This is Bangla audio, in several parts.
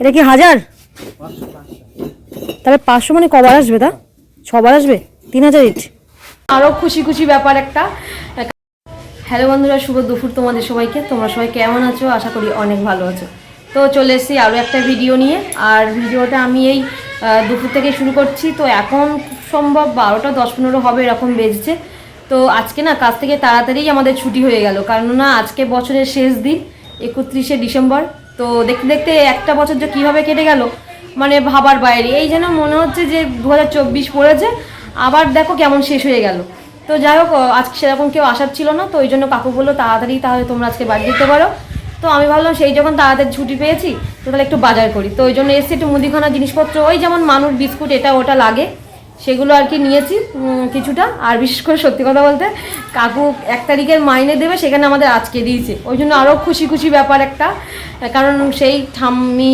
এটা কি হাজার? তাহলে পাঁচশো মানে কবার আসবে তা? ছবার আসবে? তিন হাজার ইট আরও খুশি খুশি ব্যাপার একটা। হ্যালো বন্ধুরা, শুভ দুপুর তোমাদের সবাইকে। তোমরা সবাই কেমন আছো? আশা করি অনেক ভালো আছো। তো চলে এসেছি আরও একটা ভিডিও নিয়ে। আর ভিডিওটা আমি এই দুপুর থেকে শুরু করছি। তো এখন সম্ভব বারোটা, দশ পনেরো হবে এরকম বেজছে। তো আজকে না, কাজ থেকে তাড়াতাড়ি আমাদের ছুটি হয়ে গেল। কারণ না, আজকে বছরের শেষ দিন, একত্রিশে ডিসেম্বর। তো দেখতে দেখতে একটা বছর যে কীভাবে কেটে গেল মানে ভাবার বাইরে। এই যেন মনে হচ্ছে যে দু হাজার চব্বিশ পড়েছে, আবার দেখো কেমন শেষ হয়ে গেল। তো যাই হোক আজকে সেরকম কেউ আসার ছিল না, তো ওই জন্য কাকু বলল, তাড়াতাড়ি তাহলে তোমরা আজকে বাড়ি যেতে পারো। তো আমি ভাবলাম, সেই যখন তাড়াতাড়ি ছুটি পেয়েছি, তো তাহলে একটু বাজার করি। তো ওই জন্য এসছি একটু মুদিখানা জিনিসপত্র, ওই যেমন মানুষ বিস্কুট, এটা ওটা লাগে। সেগুলো আর কি নিয়েছি কিছুটা। আর বিশেষ করে সত্যি কথা বলতে, কাকু এক তারিখের মাইনে দেবে, সেখানে আমাদের আজকে দিয়েছে। ওই জন্য আরও খুশি খুশি ব্যাপার একটা। কারণ সেই ঠাম্মি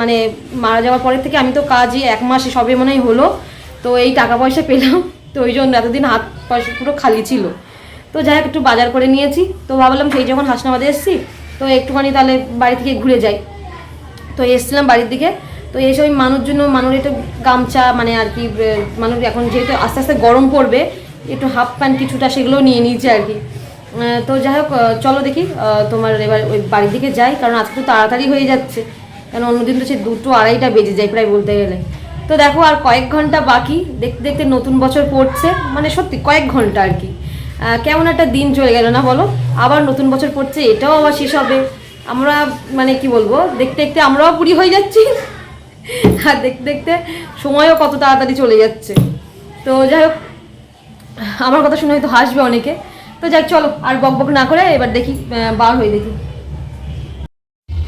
মানে মারা যাওয়ার পরের থেকে আমি তো কাজই এক মাসে সবে মনে হলো। তো এই টাকা পয়সা পেলাম, তো ওই জন্য এতদিন হাত পয়সা পুরো খালি ছিল। তো যাই হোক, একটু বাজার করে নিয়েছি। তো ভাবলাম সেই যখন হাসনাবাদে এসেছি, তো একটুখানি তাহলে বাড়ি থেকে ঘুরে যাই। তো এসেছিলাম বাড়ির দিকে। তো ওই মানুষ জন্য মানুষ একটু গামছা মানে আর কি মানুষ এখন যেহেতু আস্তে আস্তে গরম পড়বে, একটু হাফ প্যান্ট কিছুটা সেগুলো নিয়ে নিয়েছে আর কি। তো যাই হোক চলো দেখি তোমার এবার ওই বাড়ির দিকে যাই, কারণ আজকে তো তাড়াতাড়ি হয়ে যাচ্ছে। কারণ অন্যদিন তো সে দুটো আড়াইটা বেজে যায় প্রায় বলতে গেলে। তো দেখো আর কয়েক ঘণ্টা বাকি, দেখতে দেখতে নতুন বছর পড়ছে মানে সত্যি কয়েক ঘণ্টা আর কি। কেমন একটা দিন চলে গেল না বলো? আবার নতুন বছর পড়ছে, এটাও আবার শেষ হবে। আমরা মানে কি বলব, দেখতে দেখতে আমরাও বুড়ি হয়ে যাচ্ছি। আর দেখতে দেখতে সময়ও কত তাড়াতাড়ি চলে যাচ্ছে। তো যাই হোক, আমার কথা শুনে হয়তো হাসবে অনেকে। তো যাক, চলো, আর বক বক না করে এবার দেখি বার হয়ে দেখি।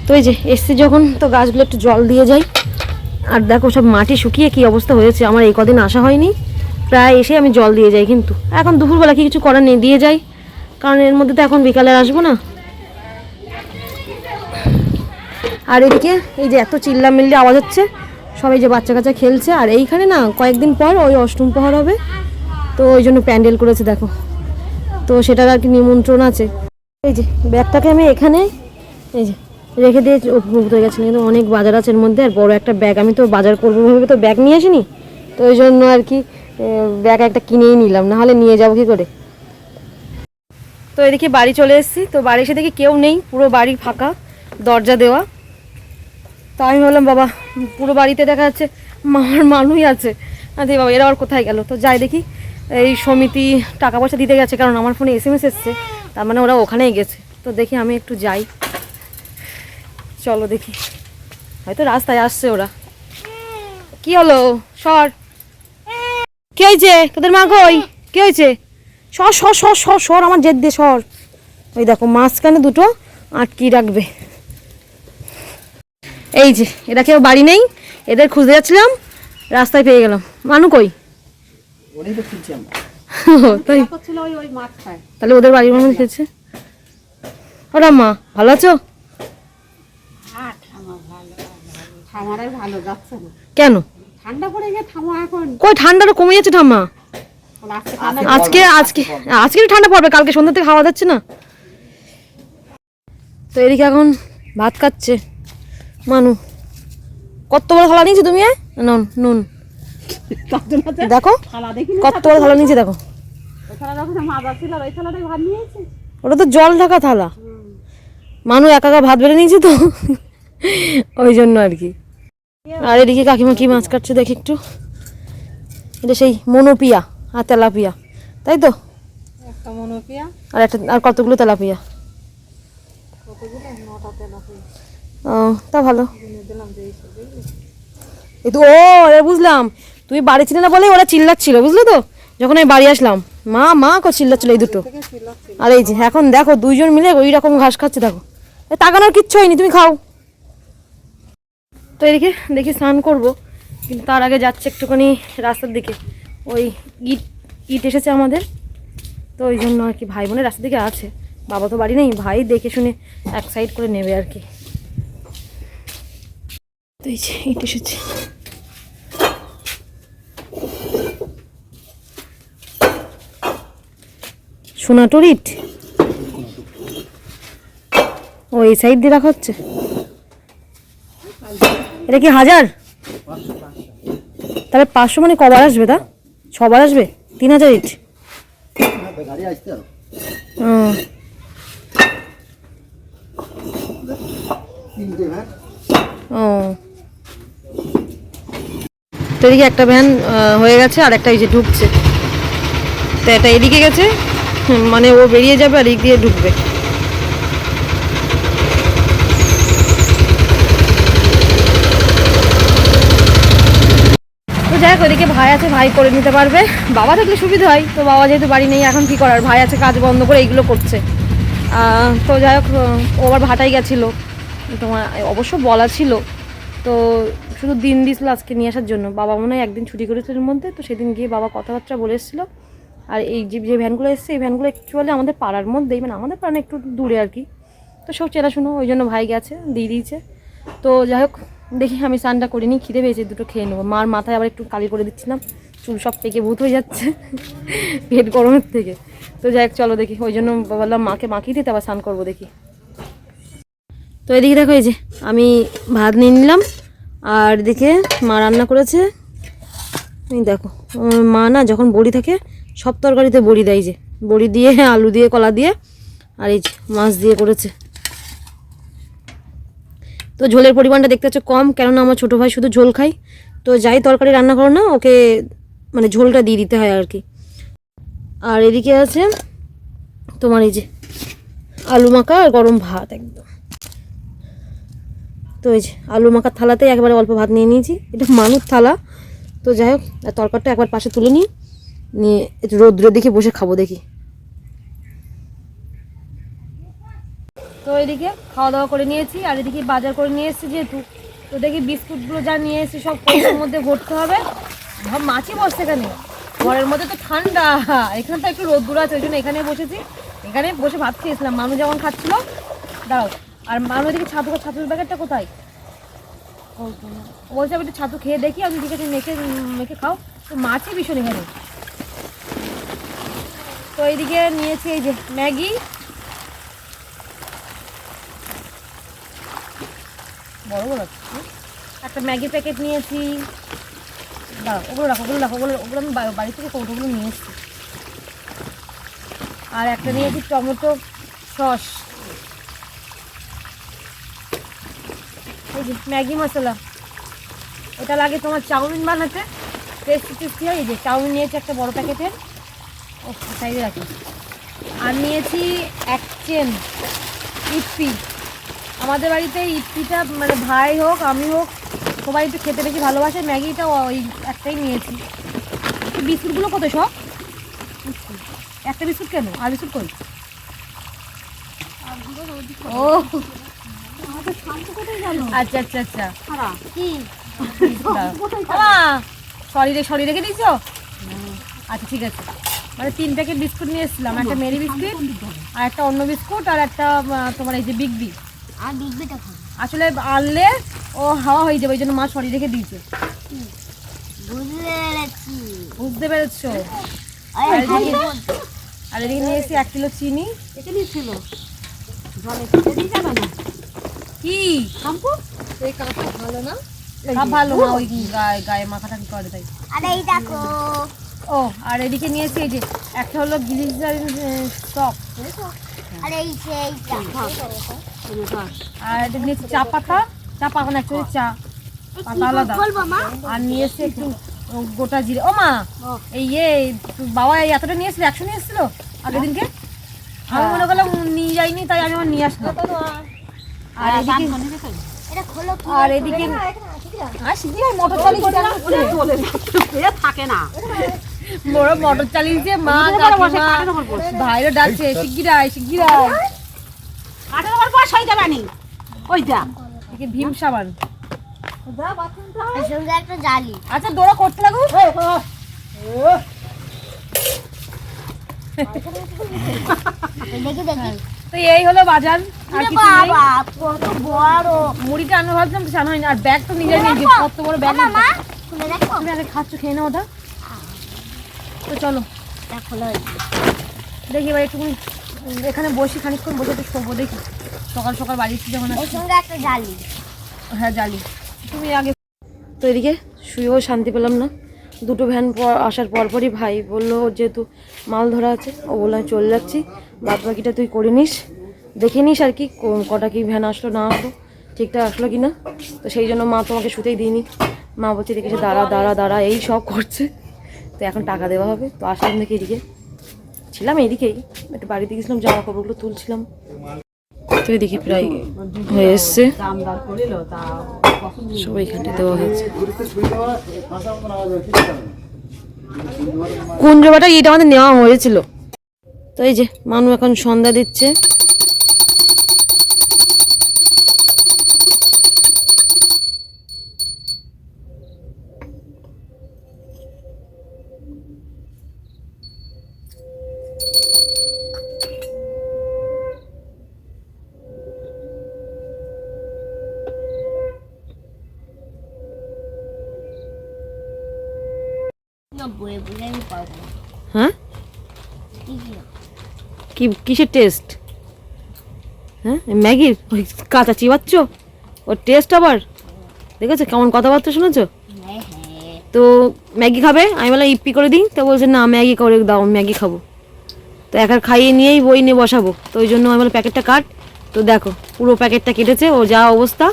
তো এই যে এসছি যখন, তো গাছগুলো একটু জল দিয়ে যাই। আর দেখো সব মাটি শুকিয়ে কি অবস্থা হয়েছে, আমার এই কদিন আসা হয়নি। প্রায় এসে আমি জল দিয়ে যাই কিন্তু। এখন দুপুরবেলা কি কিছু করার নেই, দিয়ে যাই। কারণ এর মধ্যে তো এখন বিকালে আসব না। আর এদিকে এই যে এত চিল্লা মিল্লি আওয়াজ হচ্ছে, সবাই যে বাচ্চা কাচ্চা খেলছে, আর এইখানে না কয়েকদিন পর ওই অষ্টম প্রহর হবে, তো ওই জন্য প্যান্ডেল করেছে দেখো। তো সেটার আর কি নিমন্ত্রণ আছে। এই যে ব্যাগটাকে আমি এখানে, এই যে রেখে দিয়ে উপভূত হয়ে গেছে কিন্তু অনেক বাজার আছে এর মধ্যে, আর বড় একটা ব্যাগ আমি তো বাজার করব ভেবে তো ব্যাগ নিয়ে আসিনি, তো ওই জন্য আর কি ব্যাগ একটা কিনেই নিলাম না হলে নিয়ে যাব কি করে? তো এদিকে বাড়ি চলে এসেছি, তো বাড়ি এসে দেখি কেউ নেই, পুরো বাড়ি ফাঁকা, দরজা দেওয়া তো আমি বললাম বাবা, পুরো বাড়িতে দেখা যাচ্ছে মার মানুষই আছে। আরে বাবা, এরা আর কোথায় গেল? তো যাই দেখি, এই সমিতি টাকা পয়সা দিতে গেছে, কারণ আমার ফোনে এস এম এস এসছে, তার মানে ওরা ওখানেই গেছে। তো দেখি আমি একটু যাই। চলো দেখি। হয়তো রাস্তায় আসছে ওরা। কি হলো? সর। কি হয়েছে? তোদের মা কই? কি হয়েছে? সর সর সর সর সর, আমার জেদ দিয়ে সর। ওই দেখো, মাঝখানে দুটো আটকি রাখবে। এই যে এরা কেউ বাড়ি নেই এদের খুঁজতে যাচ্ছিলাম রাস্তায় পেয়ে গেলাম। মানু কই? তাই? তাহলে ওদের বাড়ির মানুষ খেয়েছে ওরা মা ভালো আছো? কেন? ঠান্ডা পড়ে গিয়ে কই ঠান্ডাটা কমে যাচ্ছে ঠাম্মা। আজকে আজকে আজকে আজকে ঠান্ডা পড়বে কালকে সন্ধ্যা থেকে খাওয়া যাচ্ছে না। তো এদিকে এখন ভাত খাচ্ছে। মানু কত বড় থালা নিয়েছো তুমি এ? নুন নুন। দেখো কত বড় থালা নিয়েছে দেখো। ওটা তো জল ঢাকা থালা। মানু একা একা ভাত বেড়ে নিয়েছে তো ওই জন্য আর কি। আর এদিকে কাকিমা কি মাছ কাটছে দেখি একটু। এটা সেই মনোপিয়া আর তেলাপিয়া তাই তো? একটা মনোপিয়া। আর একটা আর কতগুলো তেলাপিয়া? ও তা ভালো। এই তো, ও এবার বুঝলাম। তুমি বাড়ি ছিলে না বলে ওরা চিল্লাচ্ছিল, বুঝলে তো? যখন আমি বাড়ি আসলাম, মা মা কো চিল্লাচ্ছিল এই দুটো। আর এই যে, এখন দেখো, দুইজন মিলে ওই রকম ঘাস খাচ্ছে, দেখো। তাকানোর কিচ্ছু হয়নি, তুমি খাও। তো এদিকে দেখি স্নান করব, কিন্তু তার আগে যাচ্ছে একটুখানি রাস্তার দিকে। ওই ইট ইট এসেছে আমাদের। তো ওই জন্য আর কি, ভাই বোনের রাস্তার দিকে আছে। বাবা তো বাড়ি নেই, ভাই দেখে শুনে এক সাইড করে নেবে আর কি। তো এই যে ইট এসেছে। ও, এই সাইড দিয়ে রাখা হচ্ছে? এটা কি হাজার? তাহলে পাঁচশো মানে কবার আসবে তা? ছবার আসবে? তিন হাজার ইট ও। তো এদিকে একটা ভ্যান হয়ে গেছে, আর একটা এই যে ঢুকছে। তো এটা এদিকে গেছে মানে ও বেরিয়ে যাবে আর এদিক দিয়ে ঢুকবে। তো যাই হোক ওদিকে ভাই আছে, ভাই করে নিতে পারবে। বাবা থাকলে সুবিধা হয়, তো বাবা যেহেতু বাড়ি নেই, এখন কি করার? ভাই আছে, কাজ বন্ধ করে এইগুলো করছে। তো যাই হোক, ও আবার ভাটাই গেছিল। তোমার, অবশ্য বলা ছিল তো শুধু দিন দিয়েছিল আজকে নিয়ে আসার জন্য। বাবা মনে হয় একদিন ছুটি করেছিল এর মধ্যে, তো সেদিন গিয়ে বাবা কথাবার্তা বলে এসেছিল। আর এই যে যে ভ্যানগুলো এসছে, এই ভ্যানগুলো অ্যাকচুয়ালি আমাদের পাড়ার মধ্যেই মানে আমাদের পাড়া একটু দূরে আর কি। তো সব চেনাশুনো, ওই জন্য ভাই গেছে, দিয়ে দিয়েছে। তো যাই হোক, দেখি আমি স্নানটা করিনি খিদে পেয়েছে, দুটো খেয়ে নেব। মার মাথায় আবার একটু কালি করে দিচ্ছিলাম, চুল সব পেকে ভূত হয়ে যাচ্ছে, পেট গরমের থেকে। তো যাই হোক, চলো দেখি, ওই জন্য বললাম মাকে মাখিয়ে দিতে, আবার স্নান করব দেখি। তো এদিকে দেখো এই যে, আমি ভাত নিয়ে নিলাম, আর এদিকে মা রান্না করেছে। দেখো মা না যখন বড়ি থাকে, সব তরকারিতে বড়ি দেয় যে, বড়ি দিয়ে, আলু দিয়ে, কলা দিয়ে, আর এই যে মাছ দিয়ে করেছে। তো ঝোলের পরিমাণটা দেখতে হচ্ছে কম, কেননা আমার ছোটো ভাই শুধু ঝোল খায়। তো যাই তরকারি রান্না করো না, ওকে মানে ঝোলটা দিয়ে দিতে হয় আর কি। আর এদিকে আছে তোমার এই যে আলু মাখা আর গরম ভাত একদম। তো এই যে আলু মাখার থালাতেই একবারে অল্প ভাত নিয়ে নিয়েছি। এটা মানুষ থালা। তো যাই হোক তরকারটা একবার পাশে তুলে নিই। নিয়ে একটু রৌদ্র দেখে বসে খাব দেখি। তো এদিকে খাওয়া দাওয়া করে নিয়েছি, আর এদিকে বাজার করে নিয়ে এসেছি যেহেতু। তো দেখি বিস্কুটগুলো যা নিয়ে এসেছি সব কৌটোর মধ্যে ভরতে হবে। মাছি বসছে এখানে। ঘরের মধ্যে তো ঠান্ডা। এখানে তো একটু রোদ্দুর আছে, ওই জন্য এখানে বসেছি। এখানে বসে ভাত খেয়েছিলাম। মানুষ যেমন খাচ্ছিল, দাঁড়াও। আর মানুষ এদিকে ছাতু, ছাতুর প্যাকেটটা কোথায়? বলছে, আমি একটু ছাতু খেয়ে দেখি, আমি ঠিক আছে, মেখে মেখে খাও। তো মাছই ভীষণ এখানে। তো এইদিকে নিয়েছি এই যে ম্যাগি। বড় বড় একটা ম্যাগি প্যাকেট নিয়েছি। দাঁড়াও, ওগুলো রাখো ওগুলো রাখো, ওগুলো ওগুলো আমি বাড়ি থেকে কৌটোগুলো নিয়ে এসেছি। আর একটা নিয়েছি টমেটো সস। এই যে ম্যাগি মশলা। এটা লাগে তোমার চাউমিন বানাতে। টেস্টি টেস্টি হয় এই যে চাউমিন নিয়েছি একটা বড় প্যাকেটের। ও সাইডে রাখি। আর নিয়েছি এক চেন ইপি আমাদের বাড়িতে ইপপিটা মানে ভাই হোক আমি হোক সবাই একটু খেতে বেশি ভালোবাসে। ম্যাগিটা ওই একটাই নিয়েছি। বিস্কুটগুলো কত সব? একটা বিস্কুট কেন? আর বিস্কুট কই? ও আচ্ছা আচ্ছা আচ্ছা। সরি রে সরি রেখে দিয়েছ? আচ্ছা ঠিক আছে। মানে তিন প্যাকেট বিস্কুট নিয়ে এসেছিলাম একটা মেরি বিস্কুট আর একটা অন্য বিস্কুট আর একটা তোমার এই যে বিগ বি আসলে আনলে ও হাওয়া হয়ে যাবে ওই জন্য মা সরি রেখে দিয়েছে। বুঝতে পেরেছি। আর এদিকে- আর এদিকে নিয়ে এসেছি এক কিলো চিনি। এখানে ছিল জলে খেতে দিয়ে যাবে না? কি? শ্যাম্পু? এই ভালো না? ভালো না ওই গায়ে গায়ে মাথাটা কি করে তাই? আরে এই দেখো। ও আর এদিকে এই যে একটা হলো আরে এই সেইটা আর এটা নিয়েছি চা পাতা। চা পাতা না অ্যাকচুয়ালি চা। পাতা আলাদা। আর নিয়ে এসছি একটু গোটা জিরে। ও মা! এই ইয়ে বাবা এই এতটা নিয়ে এসেছিল একশো নিয়ে এসেছিল আগের দিনকে? আমি মনে করলাম নিয়ে যাইনি তাই আমি আমার নিয়ে আসলাম। আর এদিকে আর এদিকে মোটর চালিয়েছে থাকে না। বড় মোটর চালিয়েছে মা কাকিমা। ডাকছে শিগগিরাই শিগগিরাই। কাঠের বস ওইটা। ভীম সাবান। একটা জালি। আচ্ছা দৌড়া করতে লাগো। দেখি দেখি। তো এই হলো বাজার আর কিছু নেই। কত বড়। মুড়িটা আনব ভাবছিলাম তো জানো হয়নি আর ব্যাগ তো নিজে নিয়ে কত বড় ব্যাগ মা খুলে দেখো। তুমি আগে খাচ্ছ খেয়ে নাও ওটা। তো চলো। খোলা দেখি এবার একটু এখানে বসি খানিকক্ষণ বসে একটু শোবো দেখি। সকাল সকাল বাড়ি এসেছি যখন সঙ্গে একটা জালি। হ্যাঁ জানি তুমি আগে তো এদিকে শুয়েও শান্তি পেলাম না। দুটো ভ্যান পর আসার পরপরই ভাই বলল যেহেতু মাল ধরা আছে, ও বলল, আমি চলে যাচ্ছি বাদ বাকিটা তুই করে নিস, দেখে নিস আর কি কটা কি ভ্যান আসলো, না আসলো, ঠিকঠাক আসলো কি না তো সেই জন্য মা তোমাকে শুতেই দিইনি। মা বলছে, দেখেছে, দাঁড়া দাঁড়া দাঁড়া, এই সব করছে। তো এখন টাকা দেওয়া হবে। তো আসলাম দেখে এদিকে। ছিলাম এদিকেই, একটু বাড়িতে গেছিলাম, জামা কাপড়গুলো তুলছিলাম। তো এদিকে প্রায় হয়ে এসছে। সব দেওয়া হয়েছে। ঘুরতে ছুঁয়ে দেওয়া পাঁচটা মতন আওয়াজ হয় কিছু হবে না কুঞ্জবাটা এটা আমাদের নেওয়া হয়েছিল। তো এই যে, মানু এখন সন্ধ্যা দিচ্ছে। হ্যাঁ? কি কিসের টেস্ট হ্যাঁ? ম্যাগির? ওই কাঁচা চিবাচ্ছ? ওর টেস্ট আবার? দেখেছ? কেমন কথাবার্তা শুনেছো? হ্যাঁ হ্যাঁ। তো ম্যাগি খাবে? আমি বললাম ইপ্পি করে দিই। তো বলছে না ম্যাগি করে দাও ম্যাগি খাব। তো একার খাইয়ে নিয়েই বই নিয়ে বসাবো। তো ওই জন্য আমি বললাম প্যাকেটটা কাট। তো দেখো পুরো প্যাকেটটা কেটেছে ও যা অবস্থা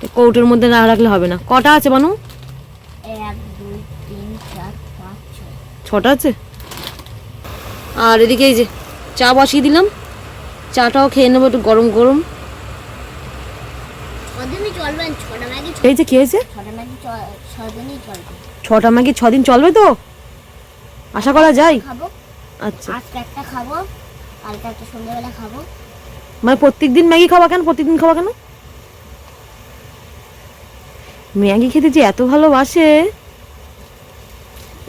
তো কৌটোর মধ্যে না রাখলে হবে না। কটা আছে মানু এক দুই তিন চার পাঁচ ছয় ছটা আছে? আর এদিকে এই যে চা বসিয়ে দিলাম। চাটাও খেয়ে নেব একটু গরম গরম। ছটা ম্যাগি এই যে খেয়েছে ছটা ম্যাগি ছদিন চলবে তো? আশা করা যায়? আচ্ছা। আজকে একটা খাব কালকে একটা সন্ধ্যাবেলা খাব। মানে প্রত্যেক দিন ম্যাগি খাওয়া কেন? প্রত্যেকদিন খাওয়া কেন? ম্যাগি খেতে যে এত ভালোবাসে।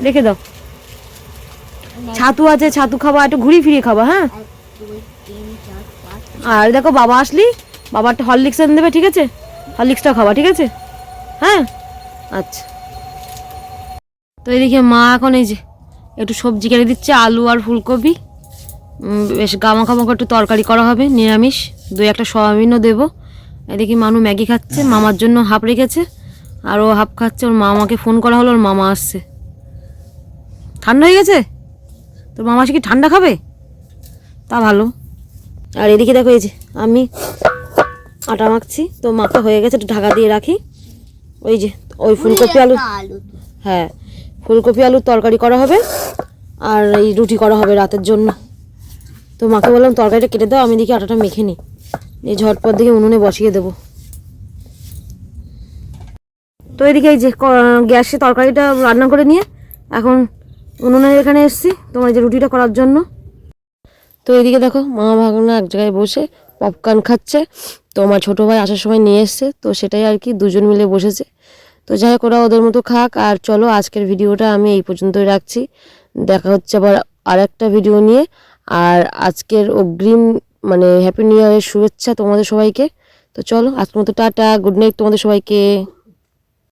রেখে দাও। ছাতু আছে, ছাতু খাবা একটু ঘুরিয়ে ফিরিয়ে খাবা হ্যাঁ? আর দেখো, বাবা আসলি, বাবা একটা হরলিক্স এনে দেবে, ঠিক আছে? হরলিক্সটা খাবা, ঠিক আছে? হ্যাঁ? আচ্ছা। তো এদিকে মা এখন এই যে একটু সবজি কেটে দিচ্ছে, আলু আর ফুলকপি। বেশ গামাখামাখা একটু তরকারি করা হবে, নিরামিষ। দুই একটা সয়াবিনও দেবো। এদিকে মানু ম্যাগি খাচ্ছে, মামার জন্য হাফ রেখেছে। আর ও হাফ খাচ্ছে, ওর মামাকে ফোন করা হলো, ওর মামা আসছে। ঠান্ডা হয়ে গেছে? তোর মামাসি কি ঠান্ডা খাবে? তা ভালো। আর এদিকে দেখো এই যে আমি আটা মাখছি তো মাখা হয়ে গেছে একটু ঢাকা দিয়ে রাখি। ওই যে ওই ফুলকপি আলু হ্যাঁ ফুলকপি আলুর তরকারি করা হবে আর এই রুটি করা হবে রাতের জন্য। তো মাকে বললাম তরকারিটা কেটে দাও আমি দেখি আটাটা মেখে নিই এই ঝটপট দিকে উনুনে বসিয়ে দেবো। তো এদিকে এই যে গ্যাসে তরকারিটা রান্না করে নিয়ে এখন উনুনের এখানে এসেছি, তোমার যে রুটিটা করার জন্য। তো এদিকে দেখো, মা ভাগনা এক জায়গায় বসে পপকর্ন খাচ্ছে। তো আমার ছোটো ভাই আসার সময় নিয়ে এসছে, তো সেটাই আর কি দুজন মিলে বসেছে। তো যাই হোক, ওরা ওদের মতো খাক, আর চলো আজকের ভিডিওটা আমি এই পর্যন্তই রাখছি। দেখা হচ্ছে আবার আর একটা ভিডিও নিয়ে। আর আজকের অগ্রিম মানে হ্যাপি নিউ ইয়ারের শুভেচ্ছা তোমাদের সবাইকে। তো চলো, আজকের মতো টাটা গুড নাইট তোমাদের সবাইকে।